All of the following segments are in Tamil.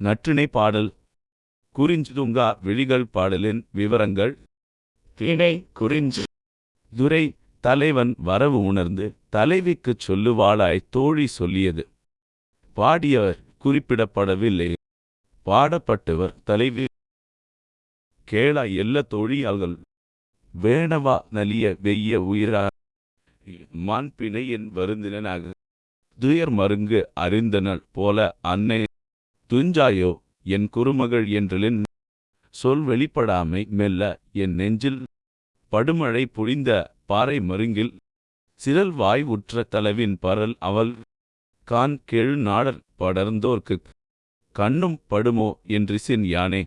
நற்றிணை பாடல். குறிஞ்சுதுங்கா விழிகள் பாடலின் விவரங்கள். திணை குறிஞ்சு. துரை தலைவன் வரவு உணர்ந்து தலைவிக்குச் சொல்லுவாளாய் தோழி சொல்லியது. பாடியவர் குறிப்பிடப்படவில்லை. பாடப்பட்டவர் தலைவி. கேளா எல்ல தோழியாள்கள். வேணவா நலிய வெய்ய உயிரா. மான் பிணையின் வருந்தினனாக. துயர் மருங்கு அறிந்தனள் போல அன்னை. துஞ்சாயோ? என் குறுமகள் என்றலின் சொல் வெளிப்படாமை மெல்ல என் நெஞ்சில் படுமழை பொழிந்த பாறை மருங்கில் சிரல் வாய் உற்ற தலவின் பரல் அவள் கான் கெழு நாடர் படர்ந்தோர்க்குக் கண்ணும் படுமோ என்றிசின் யானே?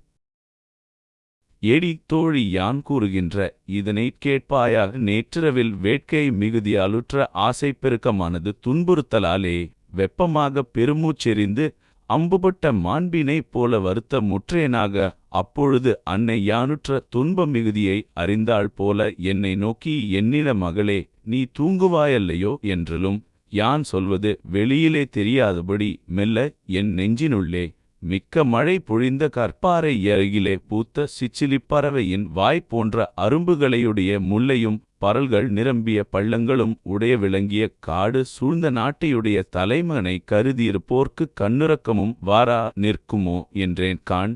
ஏடி தோழி யான் கூறுகின்ற இதனை கேட்பாயாக நேற்றிரவில் வேட்கை மிகுதியாலுற்ற ஆசை பெருக்கமானது துன்புறுத்தலாலே வெப்பமாகப் பெருமூச்செறிந்து அம்புபட்ட மாண்பினைப் போல வருத்த முற்றேனாக அப்பொழுது அன்னை யானுற்ற துன்ப மிகுதியை அறிந்தாள் போல என்னை நோக்கி என்னிட மகளே நீ தூங்குவாயல்லையோ? என்றலும் யான் சொல்வது வெளியிலே தெரியாதபடி மெல்ல என் நெஞ்சினுள்ளே மிக்க மழை பொழிந்த கற்பாறை அருகிலே பூத்த சிச்சிலிப் பறவையின் வாய் போன்ற அரும்புகளையுடைய முல்லையும் பரல்கள் நிரம்பிய பள்ளங்களும் உடைய விளங்கிய காடு சூழ்ந்த நாட்டையுடைய தலைமகனை கருதியிருப்போர்க்குக் கண்ணுறக்கமும் வாரா நிற்குமோ என்றேன் காண்.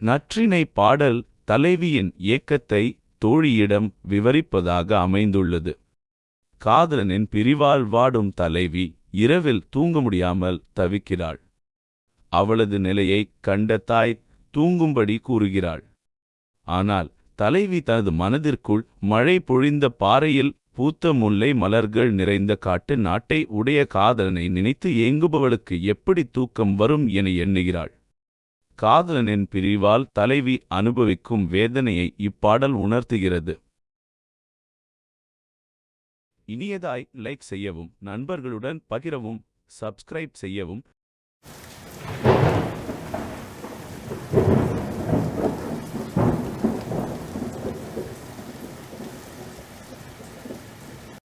நற்றினை பாடல் தலைவியின் ஏக்கத்தை தோழியிடம் விவரிப்பதாக அமைந்துள்ளது. காதலனின் பிரிவால் வாடும் தலைவி இரவில் தூங்க முடியாமல் தவிக்கிறாள். அவளது நிலையைக் கண்ட தாய் தூங்கும்படி கூறுகிறாள். ஆனால் தலைவி தனது மனதிற்குள் மழை பொழிந்த பாறையில் பூத்த முல்லை மலர்கள் நிறைந்த காட்டு நாட்டை உடைய காதலனை நினைத்து ஏங்குபவளுக்கு எப்படி தூக்கம் வரும் என எண்ணுகிறாள். காதலனின் பிரிவால் தலைவி அனுபவிக்கும் வேதனையை இப்பாடல் உணர்த்துகிறது. இனியதாய் லைக் செய்யவும் நண்பர்களுடன் பகிரவும் சப்ஸ்கிரைப் செய்யவும்.